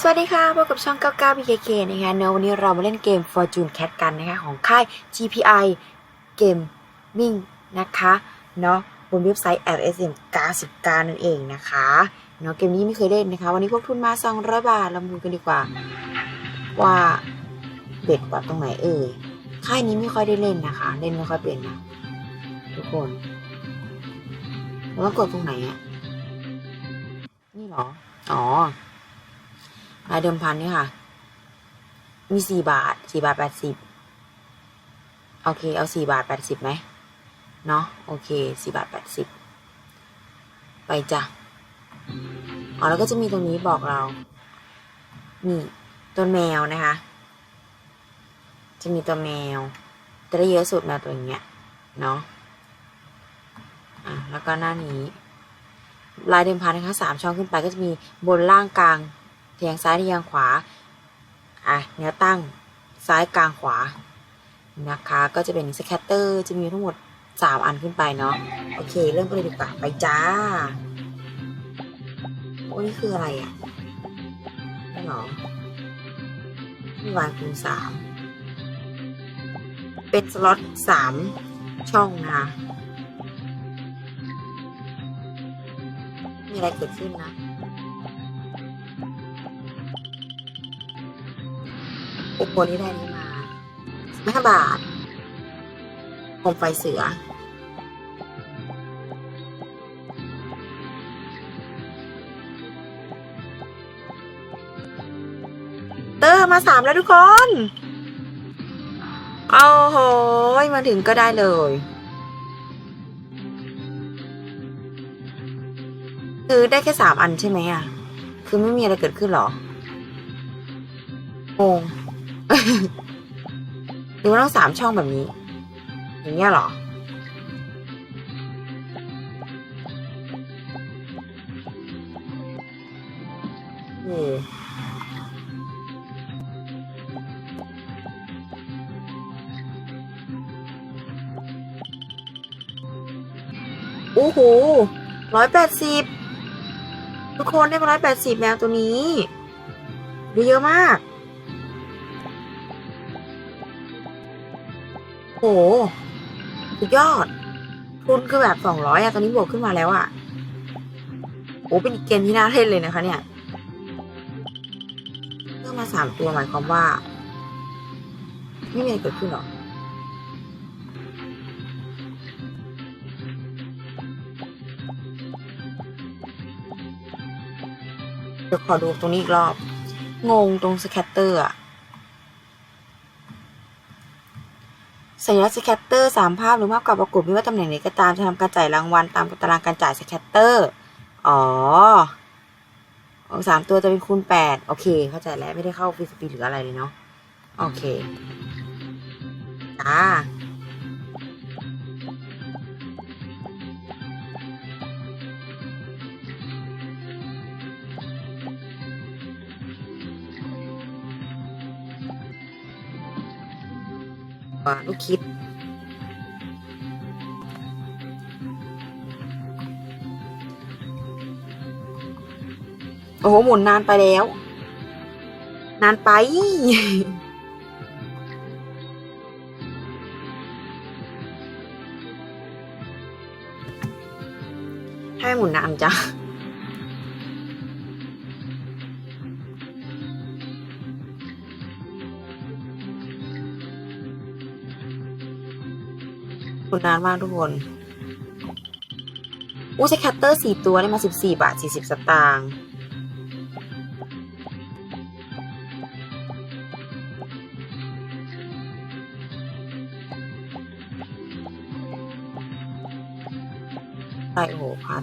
สวัสดีค่ะ พบกับช่อง 99 BKK นะคะเนวันนี้เรามาเล่นเกม Fortune Cat กันนะคะ ของค่าย GPI Gaming นะคะเนาะบนเว็บไซต์ LSM 99นั่นเองนะคะเนาะเกมนี้ไม่เคยเล่นนะคะ วันนี้พวกทุนมา 200 บาทเรามาดูกันดีกว่า ว่าเบ็ดกวัดตรงไหนเอ่ยค่ายนี้ไม่ค่อยได้เล่นนะคะ เล่นไม่ค่อยเป็นนะ ทุกคนแล้วกดตรงไหนอะนี่เหรอ อ๋อ รายเดิมพันนี่ค่ะ มีสี่บาทสี่บาทแปดสิบโอเค เอาสี่บาทแปดสิบไหมเนาะโอเคสี่บาทแปดสิบไปจ้ะอ๋อแล้วก็จะมีตรงนี้บอกเรา นี่ตัวแมวนะคะ จะมีตัวแมว จะได้เยอะสุดนะตัวอย่างเงี้ย เนาะอะแล้วก็หน้านี้ลายเดิมพันนะคะสามช่องขึ้นไปก็จะมีบนล่างกลาง เทียงซ้ายเทียงขวา อะแนวตั้งซ้ายกลางขวา นะคะ ก็จะเป็นสแคตเตอร์จะมีทั้งหมดสามอันขึ้นไปเนาะ โอเค เริ่มกันเลยดีกว่า ไปจ้า โอ้นี่คืออะไรอะนี่หรอนี่วางคูณสามเป็นสล็อตสามช่องนะคะมีอะไรเกิดขึ้นนะ ปกรณ์ที่ได้นี้มาห้าบาทโคมไฟเสือ เตอร์มาสามแล้วทุกคนเอาโหยมาถึงก็ได้เลยคือได้แค่สามอันใช่ไหมอะ คือไม่มีอะไรเกิดขึ้นหรองง หรือว่าต้องสามช่องแบบนี้ อย่างเงี้ยเหรออ้โอ้โหร้อยแปดสิบทุกคนได้มาร้อยแปดสิบแมวตัวนี้ดูเยอะมาก โหสุดยอด ทุนคือแบบสองร้อยอะตอนนี้บวกขึ้นมาแล้วอะโอ้เป็นเกมที่น่าเล่นเลยนะคะ เนี่ยเพิ่มมาสามตัวหมายความว่า ไม่มีอะไรเกิดขึ้นหรอเดี๋ยวขอดูตรงนี้อีกรอบ งงตรงสแคตเตอร์อะ สัญลักษณ์สแคตเตอร์สามภาพหรือมากกว่าประกบไม่ว่าตำแหน่งไหนก็ตามจะทำการจ่ายรางวัลตามตารางการจ่ายสแคตเตอร์ อ๋อสามตัวจะเป็นคูณแปดโอเค เข้าใจแล้วไม่ได้เข้าฟรีสปีดหรืออะไรเลยเนาะ โอเคจ้า ลูกคิด โอ้โห หมุนนานไปแล้ว นานไป ให้หมุนนานจ้ะุนานมากทุกคนอู้ใช้คัตเตอร์สี่ตัวได้มาสิบสี่บาทสี่สิบสตางค์ใส่โอ้โหพัน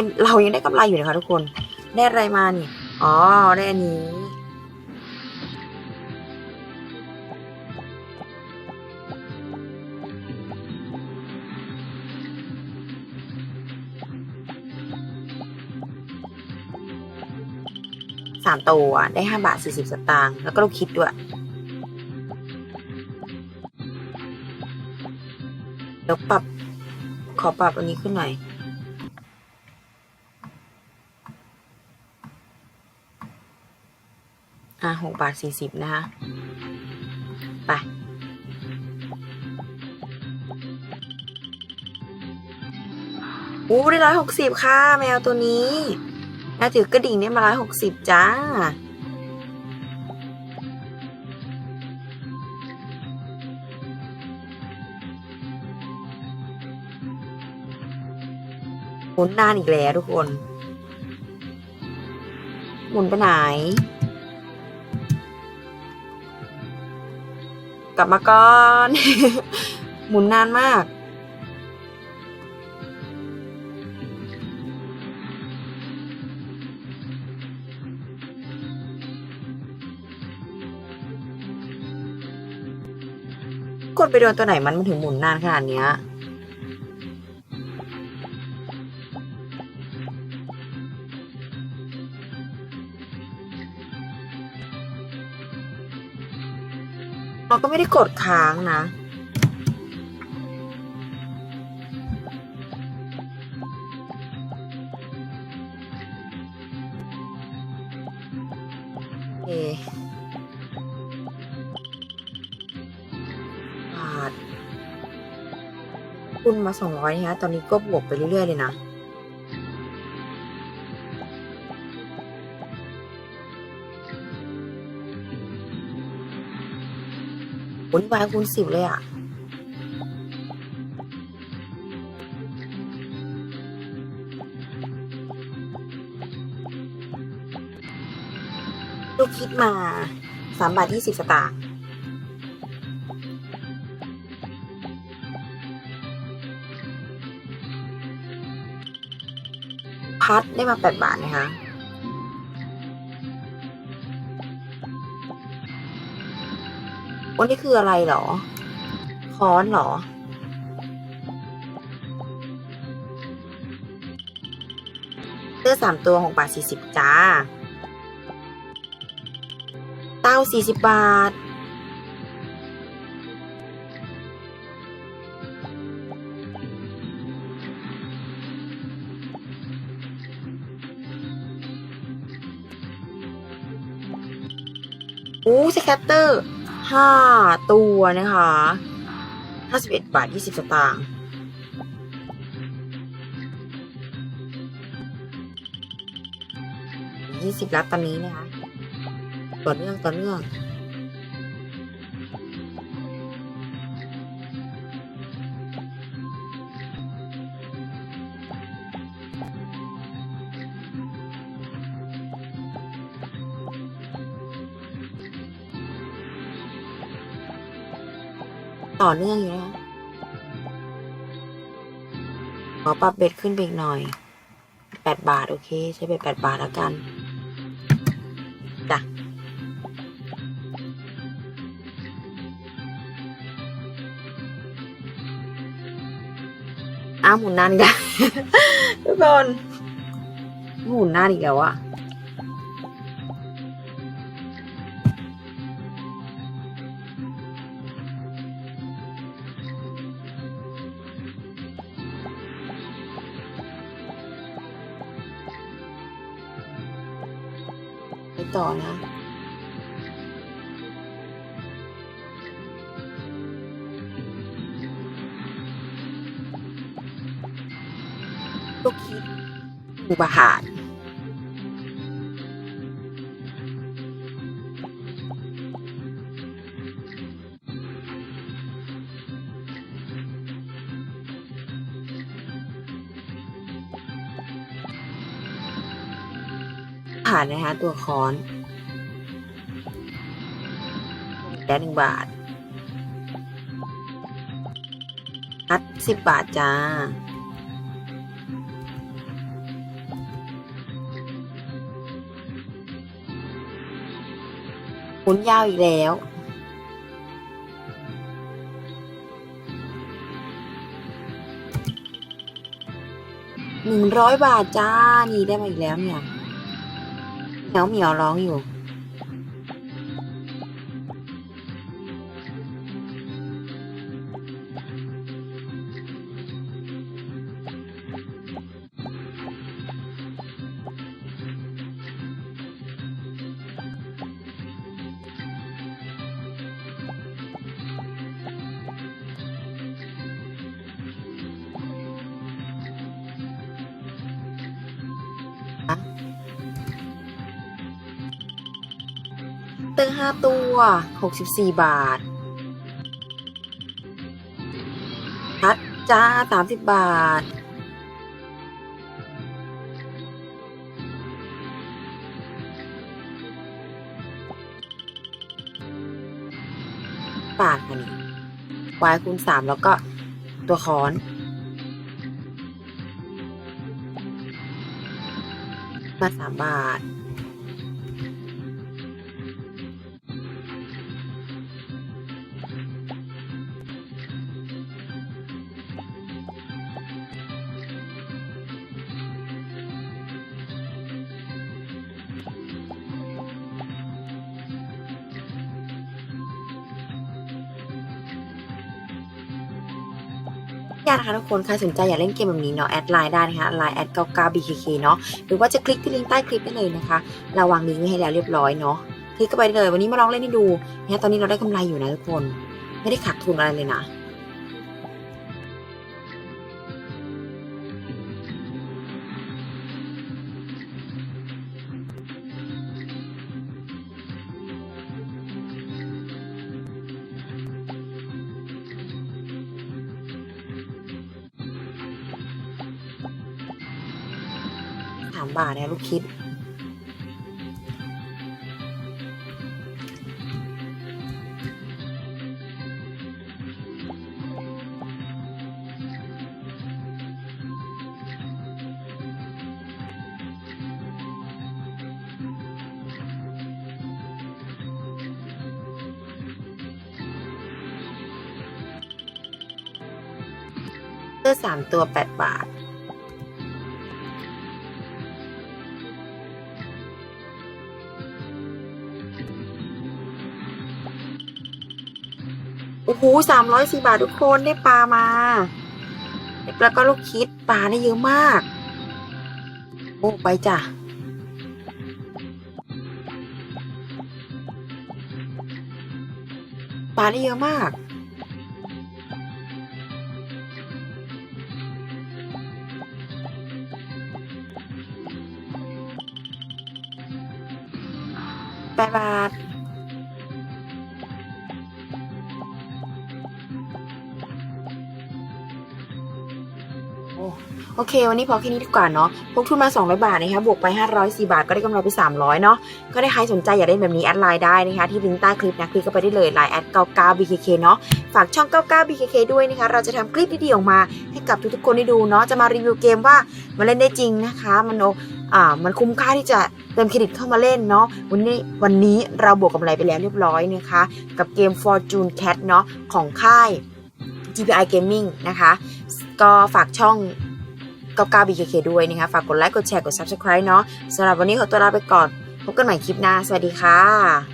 เรายังเรายังได้กำไรอยู่นะคะทุกคน ได้อะไรมานี่ อ๋อ ได้อันนี้ สามตัว ได้ห้าบาทสี่สิบสตางค์ แล้วก็ลูกคิดด้วยเดี๋ยวปรับ ขอปรับอันนี้ขึ้นหน่อย อะหกบาทสี่สิบนะคะ ไปอู้ได้ร้อยหกสิบค่ะ แมวตัวนี้แมวถือกระดิ่งได้มาร้อยหกสิบจ้า หมุนนานอีกแล้วทุกคน หมุนไปไหน ลับมาก่อน หมุนนานมาก กดไปโดนตัวไหนมันมันถึงหมุนนานขนาดเนี้ย เราก็ไม่ได้กดค้างนะ โอเคบาทคุณมาสองร้อยนะคะตอนนี้ก็บวกไปเรื่อยๆเลยนะ โอ้นี่วายคูณสิบเลยอะ ลูกคิดมาสามบาทยี่สิบสตางค์พัดได้มาแปดบาทนะคะ วันนี้คืออะไรหรอ ค้อนหรอ เสื้อสามตัวหกบาทสี่สิบจ้า เต้าสี่สิบบาทโอ้สแคตเตอร์ ห้าตัวนะคะห้าสิบเอ็ดบาทยี่สิบสตางค์ยี่สิบแล้วตอนนี้นะคะ ต่อเนื่องต่อเนื่อง ต่อเนื่องอยู่นะขอปรับเบ็ดขึ้นไปอีกหน่อยแปดบาท โอเค ใช้เบ็ดแปดบาทแล้วกันจ้ะอ้าวหมุนนานอีกแล้วทุกคนหมุนนานอีกแล้วอะ ต่อนะลูกคิดหนึ่งบาทานนะคะตัวค้อนและหนึ่งบาทนัดสิบบาทจ้าหมุนยาวอีกแล้วหนึ่งร้อยบาทจ้า นี่ได้มาอีกแล้วเนี่ย เหมีย ตอร์ห้าตัวหกสิบสี่บาท พัดจ้าสามสิบบาท บาทค่ะนี่วายคูณสามแล้วก็ตัวค้อนมาสามบาท กนะคะทุกคนใครสนใจอยากเล่นเกมแบบนี้เนาะแอดไลน์ได้นะคะไลน์แอดเก้าเก้าบีเนาะหรือว่าจะคลิกที่ลิงก์ใต้คลิปได้เลยนะคะเราวางลิงก์ไว้ให้แล้วเรียบร้อยเนาะคลิกเข้าไปเลย วันนี้มาลองเล่นให้ดูเนี่ยตอนนี้เราได้กำไรอยู่นะทุกคน ไม่ได้ขาดทุนอะไรเลยนะามบาทนะลูกคิด เสื้อสามตัวแปดบาท อ้โหสามร้อยสี่บาททุกคนได้ปลามาแล้วก็ลูกคิดปลาได้เยอะมาก โอ้ไปจ้ะปลาได้เยอะมากแปดบาท โอเค วันนี้พอแค่นี้ดีกว่าเนาะพกทุนมา 200 บาทนะคะบวกไป 504 บาท ก็ได้กำไรไป 300 เนาะก็ได้ใครสนใจอยากเล่นแบบนี้แอดไลน์ได้นะคะที่ลิงก์ใต้คลิปนะคลิกเข้าไปได้เลยไลน์แอด99 BKK เนาะฝากช่อง 99 BKK ด้วยนะคะเราจะทำคลิปดีๆออกมาให้กับทุกๆคนได้ดูเนาะจะมารีวิวเกมว่ามันเล่นได้จริงนะคะมันโออ่ามันคุ้มค่าที่จะเติมเครดิตเข้ามาเล่นเนาะวันนี้วันนี้เราบวกกำไรไปแล้วเรียบร้อยนะคะ กับเกม Fortune Cat เนาะของค่าย GPI Gaming นะคะ ก็ฝากช่อง 99 BKK ด้วยนะคะ ฝากกดไลค์ กดแชร์ กด Subscribe เนาะสำหรับวันนี้ขอตัวลาไปก่อน พบกันใหม่คลิปหน้า สวัสดีค่ะ